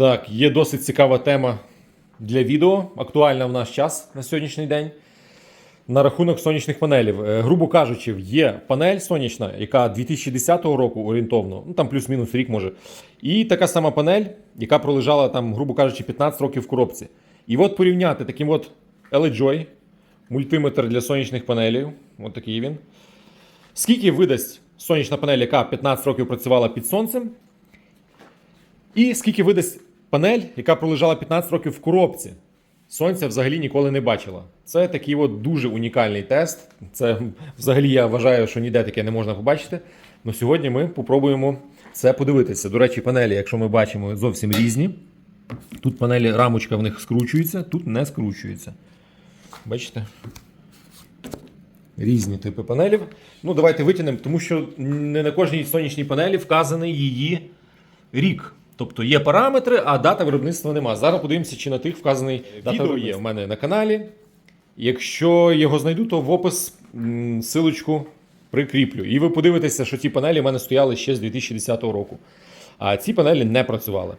Так, є досить цікава тема для відео, актуальна в наш час на сьогоднішній день. На рахунок сонячних панелів. Е, Грубо кажучи, є панель сонячна, яка 2010 року орієнтовно, ну там плюс-мінус рік може. І така сама панель, яка пролежала там, грубо кажучи, 15 років в коробці. І от порівняти таким от LG, мультиметр для сонячних панелів. От такий він. Скільки видасть сонячна панель, яка 15 років працювала під сонцем, і скільки видасть панель, яка пролежала 15 років в коробці. Сонця взагалі ніколи не бачила. Це такий от дуже унікальний тест. Це взагалі я вважаю, що ніде таке не можна побачити. Ну сьогодні ми попробуємо це подивитися. До речі, панелі, якщо ми бачимо, зовсім різні. Тут панелі, рамочка в них скручується, тут не скручується. Бачите? Різні типи панелів. Ну, давайте витягнемо, тому що не на кожній сонячній панелі вказаний її рік. Тобто є параметри, а дата виробництва нема. Зараз подивимося, чи на тих вказаний дата відео є в мене на каналі. Якщо його знайду, то в опис м, силочку прикріплю. І ви подивитеся, що ці панелі в мене стояли ще з 2010 року. А ці панелі не працювали.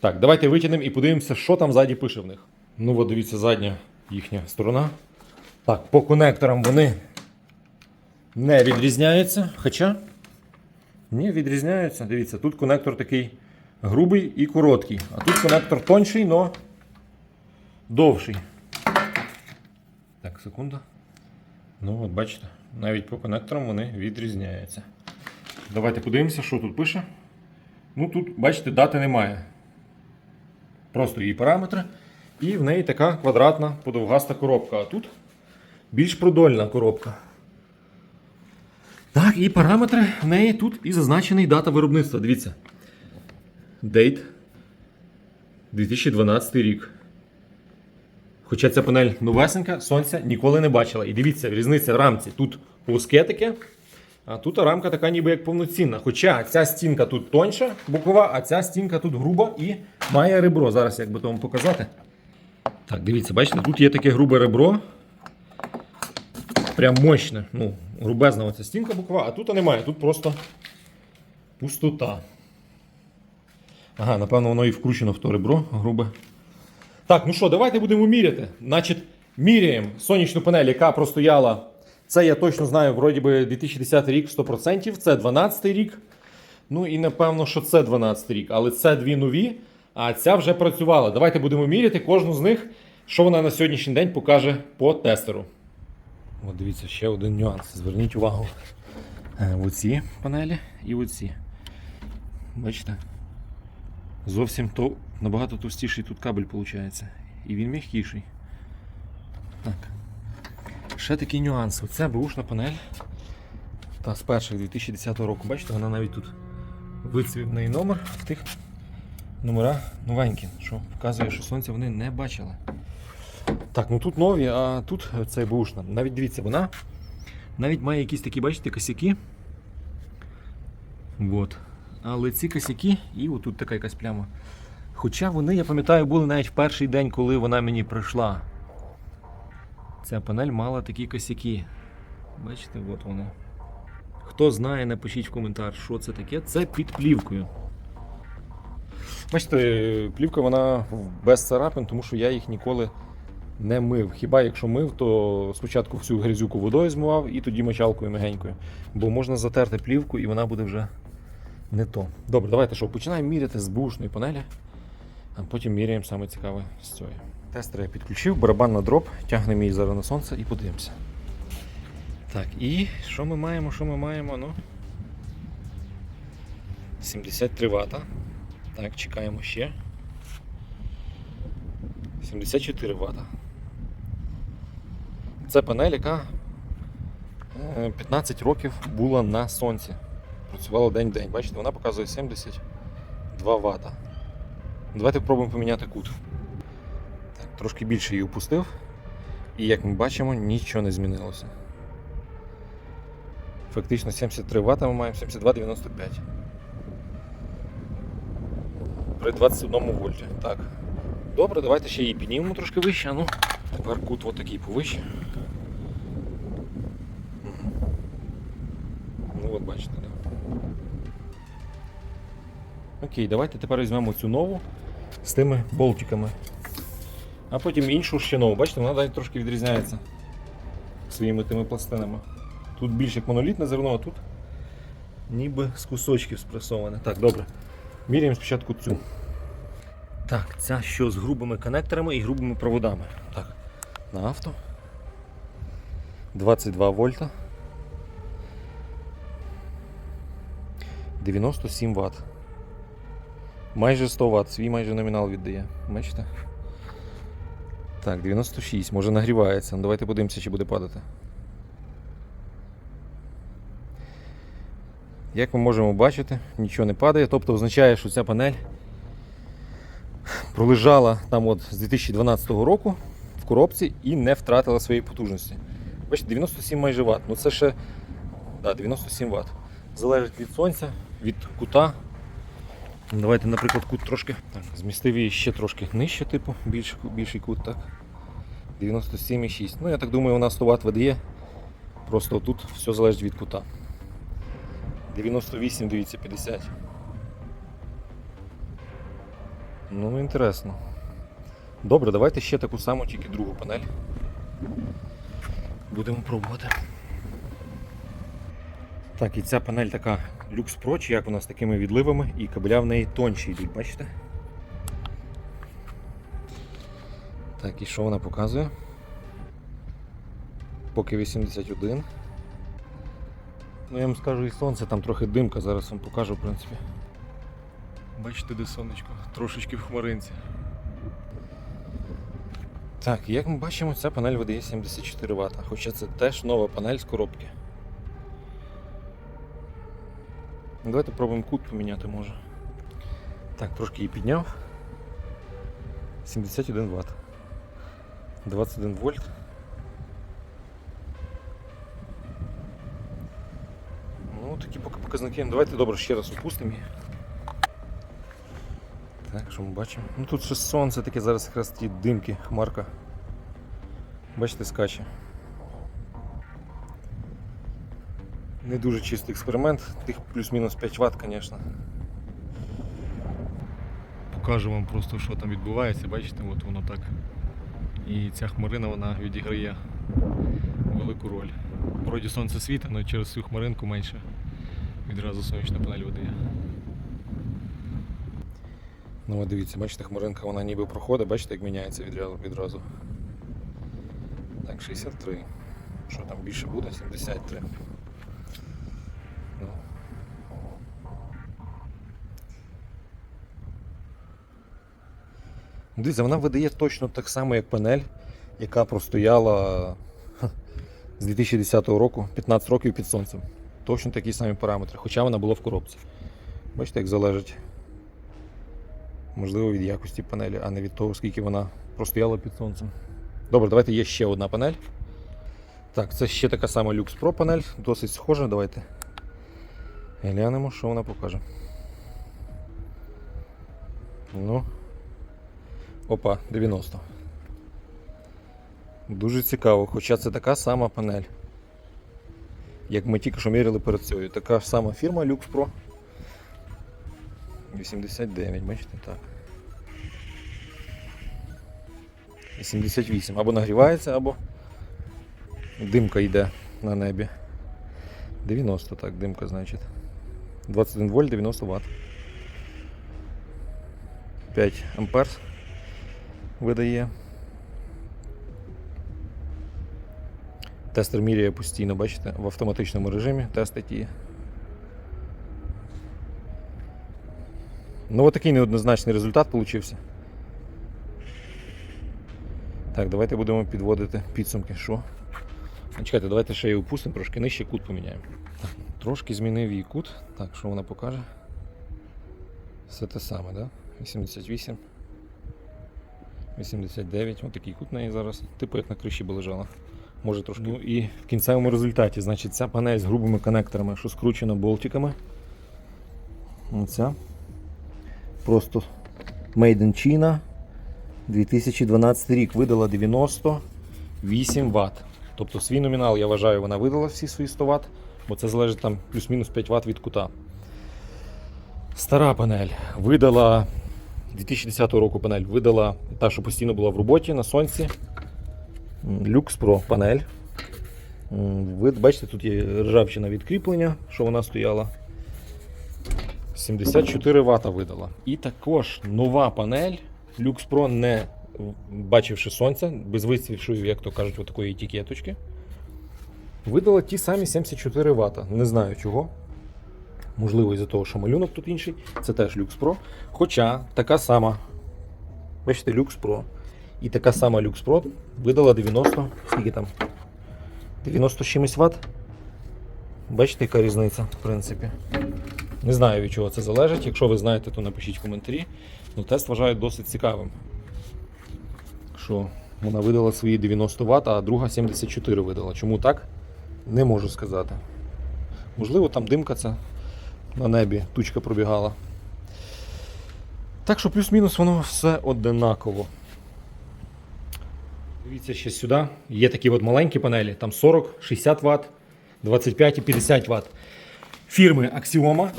Так, давайте витягнемо і подивимося, що там ззаді пише в них. Ну, от дивіться, задня їхня сторона. Так, по конекторам вони не відрізняються. Хоча. Ні, відрізняються. Дивіться, тут конектор такий грубий і короткий. А тут конектор тонший, але довший. Так, секунду. Ну, от бачите, навіть по конекторам вони відрізняються. Давайте подивимося, що тут пише. Ну, тут, бачите, дати немає. Просто її параметри. І в неї така квадратна подовгаста коробка. А тут більш продольна коробка. Так, і параметри в неї тут і зазначений дата виробництва. Дивіться. Дейт 2012 рік. Хоча ця панель новесенька, сонця ніколи не бачила. І дивіться, різниця в рамці. Тут плоске таке, а тут рамка така ніби як повноцінна. Хоча ця стінка тут тонша, бокова, а ця стінка тут груба і має ребро. Зараз як би то вам показати. Так, дивіться, бачите, тут є таке грубе ребро. Прям мощне. Ну, грубезна оця стінка бокова, а тут немає, тут просто пустота. Ага, напевно, воно і вкручено в то ребро грубе. Так, ну що, давайте будемо міряти. Значить, міряємо сонячну панель, яка простояла. Це я точно знаю, вроді би 2010 рік 100%, це 12 рік. Ну і напевно, що це 12 рік, але це дві нові, а ця вже працювала. Давайте будемо міряти кожну з них, що вона на сьогоднішній день покаже по тестеру. От дивіться, ще один нюанс. Зверніть увагу. Е, оці панелі і оці. Бачите? Зовсім то набагато товстіший тут кабель виходить. І він м'якіший. Так. Ще такий нюанс. Оця бушна панель. Та з перших 2010 року. Бачите, вона навіть тут вицвів неї номер в тих номера новенькі, що вказує, що сонця вони не бачили. Так, ну тут нові, а тут цей бушна. Навіть дивіться, вона навіть має якісь такі, бачите, косяки. Вот. Але ці косяки, і отут така якась пляма. Хоча вони, я пам'ятаю, були навіть в перший день, коли вона мені прийшла. Ця панель мала такі косяки. Бачите, от воно. Хто знає, напишіть в коментар, що це таке. Це під плівкою. Бачите, плівка вона без царапин, тому що я їх ніколи не мив. Хіба якщо мив, то спочатку всю грязюку водою змивав і тоді мочалкою мягенькою. Бо можна затерти плівку і вона буде вже не то. Добре, давайте що, починаємо міряти з бушної панелі, а потім міряємо саме цікаве з цієї. Тестер я підключив, барабан на дроп, тягнемо її зараз на сонце і подивимося. Так, і що ми маємо? Що ми маємо? Ну, 73 Вт. Так, чекаємо ще. 74 Вт. Це панель, яка е, 15 років була на сонці. Працювала день-день. Бачите, вона показує 72 Вт. Давайте спробуємо поміняти кут. Так, трошки більше її опустив. І як ми бачимо, нічого не змінилося. Фактично 73 Вт ми маємо 72,95. При 21 вольті. Так. Добре, давайте ще її піднімемо трошки вище. Ну, тепер кут отакий повище. Окей, давайте тепер візьмемо цю нову з тими болтиками. А потім іншу ще нову. Бачите, вона навіть трошки відрізняється своїми тими пластинами. Тут більш як монолітне зерно, а тут ніби з кусочків спресоване. Так, добре. Міряємо спочатку цю. Так, ця що з грубими коннекторами і грубими проводами. Так, на авто. 22 вольта. 97 Вт. Майже 100 Вт, свій майже номінал віддає. Бачите? Так, 96, може нагрівається. Ну, давайте подивимося, чи буде падати. Як ми можемо бачити, нічого не падає, тобто означає, що ця панель пролежала там от з 2012 року в коробці і не втратила своєї потужності. Бачите, 97 майже Вт. Ну це ще да, 97 Вт. Залежить від сонця, від кута. Давайте, наприклад, кут трошки. Так, змістив її ще трошки нижче, типу, більш, більший кут, так. 97,6. Ну, я так думаю, вона 100 Вт видає. Просто тут все залежить від кута. 98, дивіться, 50. Ну, інтересно. Добре, давайте ще таку саму, тільки другу панель. Будемо пробувати. Так, і ця панель така Lux Pro, чи як вона з такими відливами, і кабеля в неї тонші йдуть, бачите? Так, і що вона показує? Поки 81. Ну я вам скажу і сонце, там трохи димка, зараз вам покажу, в принципі. Бачите, де сонечко, трошечки в хмаринці. Так, як ми бачимо, ця панель видає 74 Вт, хоча це теж нова панель з коробки. Давайте пробуємо кут поміняти може. Так, трошки її підняв. 71 Вт. 21 вольт. Ну, такі поки показники. Ну, Давайте добре ще раз опустимо її. Так, що ми бачимо? Ну тут ще сонце таке зараз якраз ті димки, хмарка. Бачите, скаче. Не дуже чистий експеримент, тих плюс-мінус 5 Вт, звісно. Покажу вам просто, що там відбувається, бачите, от воно так. І ця хмарина вона відіграє велику роль. Вроді сонце світить, але через цю хмаринку менше відразу сонячна панель видає. Ну от дивіться, бачите, хмаринка вона ніби проходить, бачите, як міняється відразу. відразу. Так, 63. Що там більше буде? 73. Дивіться, вона видає точно так само, як панель, яка простояла з 2010 року, 15 років під сонцем. Точно такі самі параметри, хоча вона була в коробці. Бачите, як залежить можливо, від якості панелі, а не від того, скільки вона простояла під сонцем. Добре, давайте є ще одна панель. Так, це ще така сама Lux Pro панель, досить схожа. Давайте глянемо, що вона покаже. Ну. Опа, 90. Дуже цікаво, хоча це така сама панель. Як ми тільки що міряли перед цією. Така ж сама фірма Lux Pro. 89, бачите, так. 78. Або нагрівається, або димка йде на небі. 90, так, димка, значить. 21 вольт, 90 Вт. 5 ампер видає. Тестер міряє постійно, бачите, в автоматичному режимі тестить її. Ну, от такий неоднозначний результат получився. Так, давайте будемо підводити підсумки. Що? Чекайте, давайте ще її опустимо, трошки нижче кут поміняємо. Так, трошки змінив її кут. Так, що вона покаже? Все те саме, да? 88. 89. Ось такий кут неї зараз. Типу як на криші би лежала. Може трошки. Ну і в кінцевому результаті, значить, ця панель з грубими коннекторами, що скручена болтиками. Оця. Просто Made in China. 2012 рік видала 98 Вт. Тобто свій номінал, я вважаю, вона видала всі свої 100 Вт, бо це залежить там плюс-мінус 5 Вт від кута. Стара панель видала 2010 року панель видала та, що постійно була в роботі на сонці. Lux Pro панель. Ви бачите, тут є ржавчина відкріплення, що вона стояла. 74 Вт видала. І також нова панель Lux Pro, не бачивши сонця, без висвівшої, як то кажуть, такої етикеточки. Видала ті самі 74 Вт. Не знаю чого. Можливо, із-за того, що малюнок тут інший. Це теж Lux Pro. Хоча така сама. Бачите, Lux Pro. І така сама Lux Pro видала 90. Скільки там? 90 чимось Вт. Бачите, яка різниця, в принципі. Не знаю, від чого це залежить. Якщо ви знаєте, то напишіть в коментарі. Ну, тест вважаю досить цікавим. Що вона видала свої 90 Вт, а друга 74 видала. Чому так? Не можу сказати. Можливо, там димка це на небі, тучка пробігала. Так що плюс-мінус воно все одинаково. Дивіться ще сюди. Є такі от маленькі панелі, там 40, 60 Вт, 25 і 50 Вт. Фірми Axioma.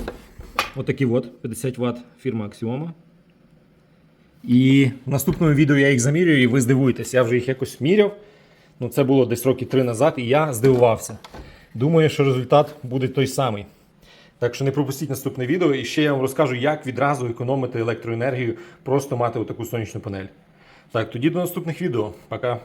Отакі от 50 Вт фірма Axioma. І в наступному відео я їх замірюю, і ви здивуєтесь. Я вже їх якось міряв. Ну, це було десь роки 3 назад, і я здивувався. Думаю, що результат буде той самий. Так що не пропустіть наступне відео, і ще я вам розкажу, як відразу економити електроенергію, просто мати отаку сонячну панель. Так, тоді до наступних відео. Пока.